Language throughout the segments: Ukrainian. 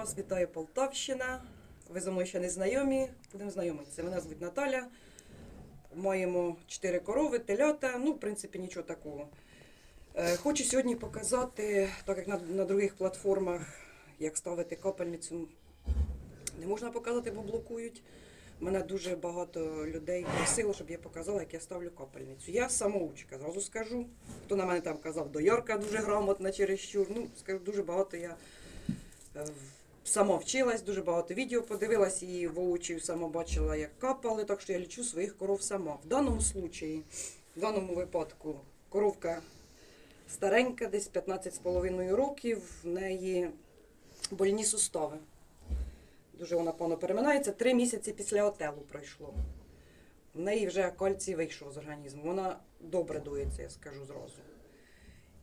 Вас вітає Полтавщина. Ви зі мною ще не знайомі. Будемо знайомитися. Мене звуть Наталя. Маємо чотири корови, телята. Ну, в принципі, нічого такого. Е, Хочу сьогодні показати, так як на, на других платформах, як ставити капельницю, не можна показати, бо блокують. Мене дуже багато людей просило, щоб я показала, як я ставлю капельницю. Я самоучка, зразу скажу. Хто на мене там казав, доярка дуже грамотна чересчур. Ну, скажу, дуже багато я е, сама вчилась, дуже багато відео подивилась і воочию сама бачила, як капали, так що я лічу своїх коров сама. В даному случаї, в даному випадку, коровка старенька, десь 15,5 років, в неї больні сустави. Дуже вона певно переминається. Три місяці після отелу пройшло. В неї вже кальцій вийшов з організму. Вона добре дується, я скажу зразу.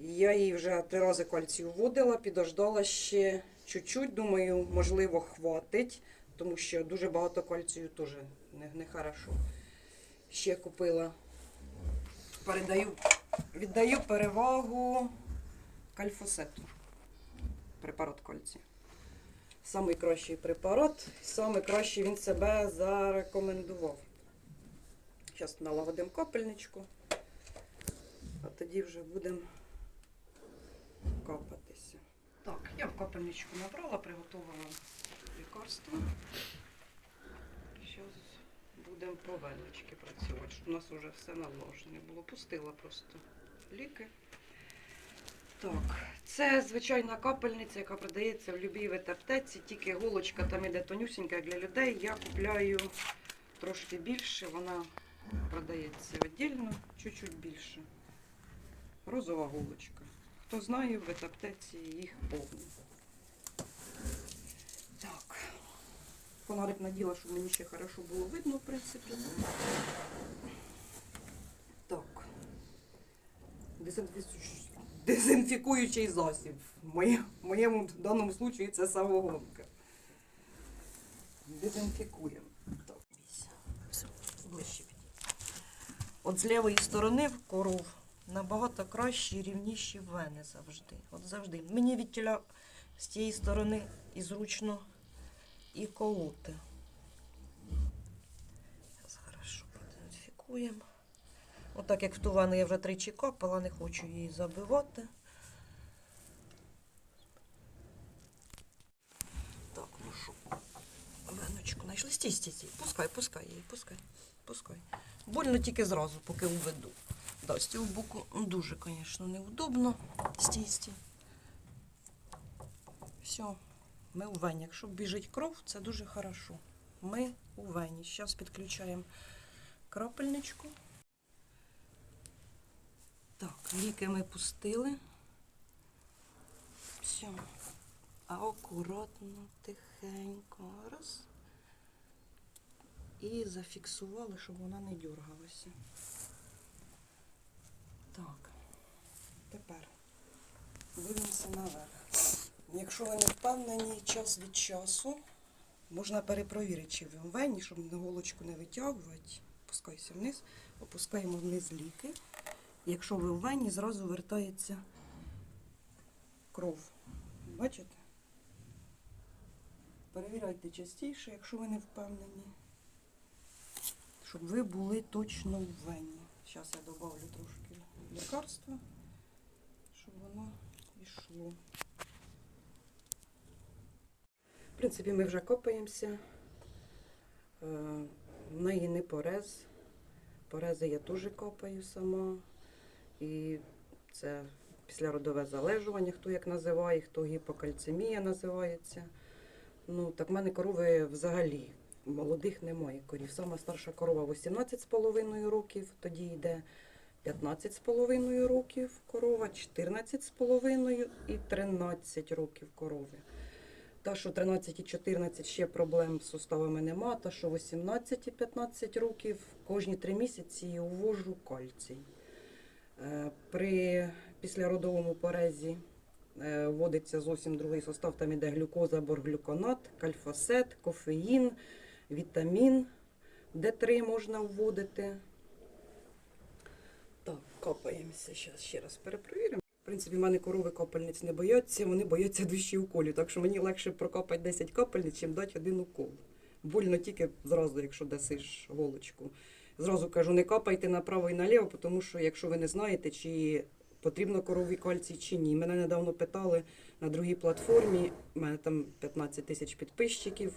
Я їй вже три рази кальцію вводила, підождала ще чуть-чуть. Думаю, можливо, хватить, тому що дуже багато кальцію теж не, не. Ще купила. Передаю, віддаю перевагу кальфосету. Препарат кальцію. Самий кращий препарат, самий кращий він себе зарекомендував. Зараз налагодимо капельничку, а тоді вже будемо капатися. Так, я в капельничку набрала, приготувала лікарство. Зараз будемо по веночки працювати, щоб у нас вже все наложене було. Пустила просто ліки. Так, це звичайна капельниця, яка продається в будь-якій ветаптеці, тільки голочка там іде тонюсінька для людей. Я купляю трошки більше, вона продається віддільно, чуть-чуть більше. Розова голочка. Хто знає, в ветаптеці їх повно. Так. Фонарик наділа, щоб мені ще хорошо було видно, в принципі. Так. Дезінфікуючий засіб. В моє- в моєму даному случаї це самогонка. Дезінфікуємо. Так. От з лівої сторони в коров набагато кращі, рівніші вени завжди. От завжди. Мені від тіля з тієї сторони і зручно і колоти. Зараз хорошо продезінфікуємо. Отак як в ту ванну я вже тричі капала, не хочу її забивати. Так, ну що, веночку знайшли. Стій, стій, стій. Пускай, пускай її, пускай, пускай. Больно тільки зразу, поки уведу. Да, з цього боку ну, дуже, звісно, неудобно. Стій. Все, ми у вені. Якщо біжить кров, це дуже хорошо. Ми у вені. Зараз підключаємо крапельничку. Так, ліки ми пустили. Все. Акуратно, тихенько. Раз. І зафіксували, щоб вона не дергалася. Так. Тепер дивимося наверх. Якщо ви не впевнені час від часу, можна перепровірити, чи в вені, щоб голочку не витягувати. Опускайся вниз, опускаємо вниз ліки. Якщо ви в ванні, зразу вертається кров. Бачите? Перевіряйте частіше, якщо ви не впевнені, щоб ви були точно в вені. Зараз я додавлю трошки лікарства, щоб воно йшло. В принципі, ми вже копаємося. Е, В неї не порез. Порези я теж копаю сама. І це післяродове залежування, хто як називає, хто гіпокальцемія називається. Ну, так в мене корови взагалі молодих немає корів. Сама старша корова 18,5 років, тоді йде 15,5 років корова, 14,5 і 13 років корови. Та, що 13 і 14 ще проблем з суставами нема, та, що 18 і 15 років, кожні 3 місяці увожу кальцій. Е, При післяродовому порезі е, вводиться зовсім другий состав, там іде глюкоза, борглюконат, кальфосет, кофеїн, вітамін, Д3 можна вводити. Копаємося, зараз ще раз перепровіримо. В принципі, в мене корови капельниць не бояться, вони бояться душі уколів. Так що мені легше прокапати 10 капельниць, чим дати один укол. Больно тільки зразу, якщо дасиш голочку. Зразу кажу, не капайте направо і наліво, тому що якщо ви не знаєте, чи потрібно корові кальцій чи ні. Мене недавно питали на другій платформі, у мене там 15 тисяч підписчиків.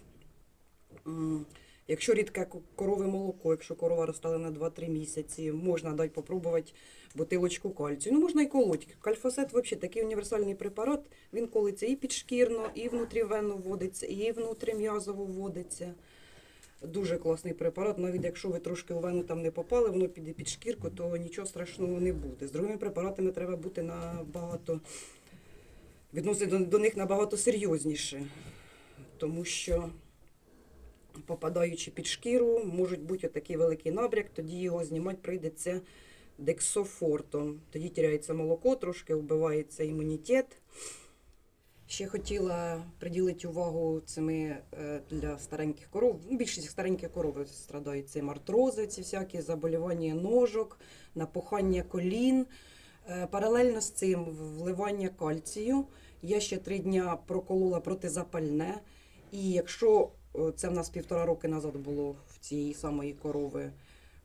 Якщо рідке корове молоко, якщо корова розстала на 2-3 місяці, можна дати попробувати бутилочку кальцію. Ну, можна і колоть. Кальфосет взагалі такий універсальний препарат. Він колиться і підшкірно, і внутрівенно вводиться, і внутрім'язово вводиться. Дуже класний препарат. Навіть якщо ви трошки у вену там не попали, воно піде під шкірку, то нічого страшного не буде. З другими препаратами треба бути набагато відносити до них набагато серйозніше, тому що попадаючи під шкіру, можуть бути отакий великий набряк, тоді його знімати прийдеться дексофортом. Тоді тіряється молоко, трошки вбивається імунітет. Ще хотіла приділити увагу цими е, для стареньких коров. Більшість стареньких коров страдають цим артрози, ці всякі заболівання ножок, напухання колін. Е, Паралельно з цим вливання кальцію. Я ще три дня проколола протизапальне. І якщо це в нас півтора роки назад було в цієї самої корови,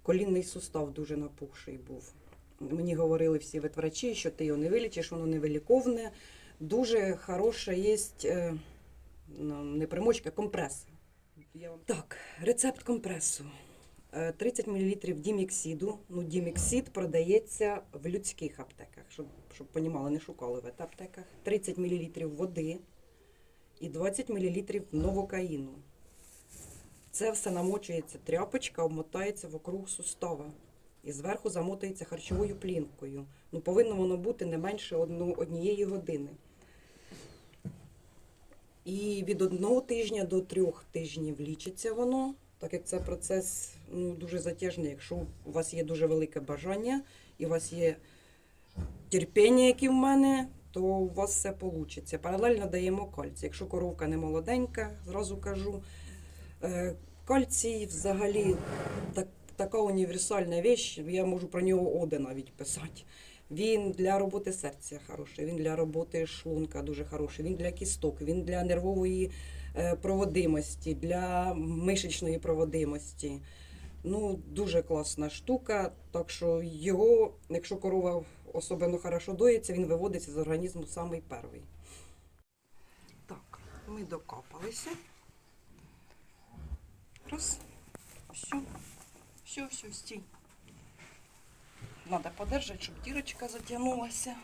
колінний сустав дуже напухший був. Мені говорили всі ветврачі, що ти його не вилічиш, воно не виліковне. Дуже хороша є е, ну, не примочка, компрес. Я вам- Так, рецепт компресу. Е, 30 мл діміксиду. Ну, діміксид продається в людських аптеках, щоб, щоб понімали, не шукали в аптеках. 30 мл води і 20 мл новокаїну. Це все намочується тряпочка, обмотається вокруг сустава. І зверху замотується харчовою плінкою. Ну, повинно воно бути не менше одну, однієї години. І від одного тижня до трьох тижнів лічиться воно, так як це процес ну, дуже затяжний. Якщо у вас є дуже велике бажання і у вас є терпіння, як і в мене, то у вас все вийде. Паралельно даємо кальцій. Якщо коровка не молоденька, зразу кажу. Е, Кальцій взагалі так, така універсальна річ, я можу про нього оде навіть писати. Він для роботи серця хороший, він для роботи шлунка дуже хороший, він для кісток, він для нервової е, проводимості, для мишечної проводимості. Ну, дуже класна штука. Так що його, якщо корова особливо хорошо доїться, він виводиться з організму самий перший. Так, ми докопалися. Раз. Все. Все, все, стій. Надо подержати, щоб дірочка затягнулася.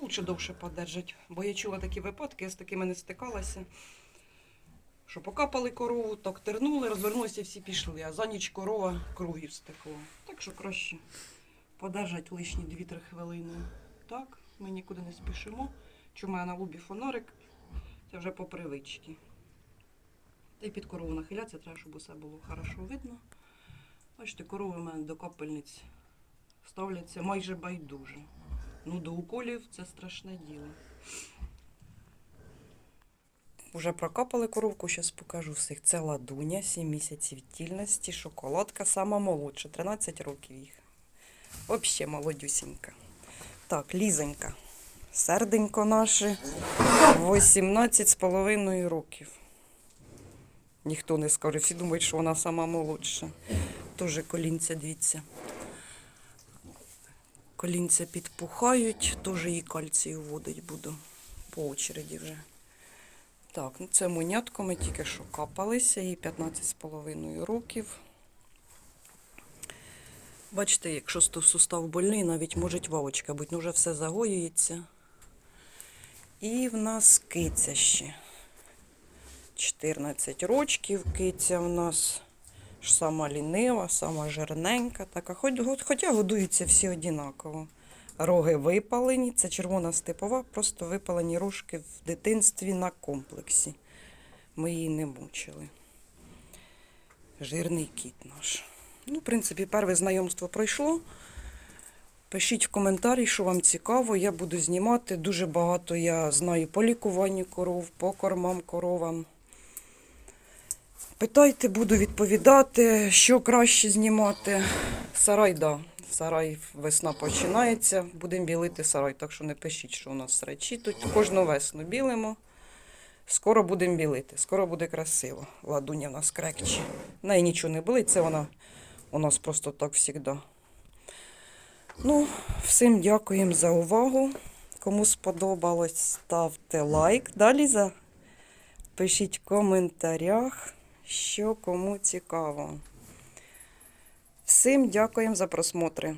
Лучше довше подержати, бо я чула такі випадки, я з такими не стикалася. Що покапали корову, так тернули, розвернулися і всі пішли, а за ніч корова кругів стекла. Так що краще подержати лишні 2-3 хвилини. Так, ми нікуди не спішимо. Чому я на лубі фонарик, це вже по привичці. Та й під корову нахилятися, треба, щоб усе було хорошо видно. Бачите, корови в мене до капельниць ставляться майже байдуже. Ну, до уколів це страшне діло. Уже прокапали коровку, зараз покажу всіх. Це ладуня, 7 місяців тільності, шоколадка, сама молодша, 13 років їх. Взагалі молодюсінька. Так, лізонька. Серденько наше 18 з половиною років. Ніхто не скаже, всі думають, що вона сама молодша. Теж колінця, дивіться. Колінця підпухають, теж її кальцію вводить буду по очереді вже. Так, ну це мунятко, ми тільки що капалися, їй 15,5 років. Бачите, якщо сустав больний, навіть може вавочка бути, ну вже все загоюється. І в нас киця ще. 14 рочків киця в нас. Сама лінива, сама жирненька, така, хоч, хоч- хоча годуються всі однаково. Роги випалені, це червона степова, просто випалені рожки в дитинстві на комплексі. Ми її не мучили. Жирний кіт наш. Ну, в принципі, перше знайомство пройшло. Пишіть в коментарі, що вам цікаво, я буду знімати. Дуже багато я знаю по лікуванню коров, по кормам коровам. Питайте, буду відповідати, що краще знімати. Сарай, да. Сарай, весна починається, будемо білити сарай, так що не пишіть, що у нас срачі. Тут кожну весну білимо. Скоро будемо білити, скоро буде красиво. Ладуня в нас крекче. В неї нічого не болить, це вона у нас просто так завжди. Ну, всім дякуємо за увагу. Кому сподобалось, ставте лайк. Далі за... пишіть в коментарях, що кому цікаво. Всім дякуємо за просмотри.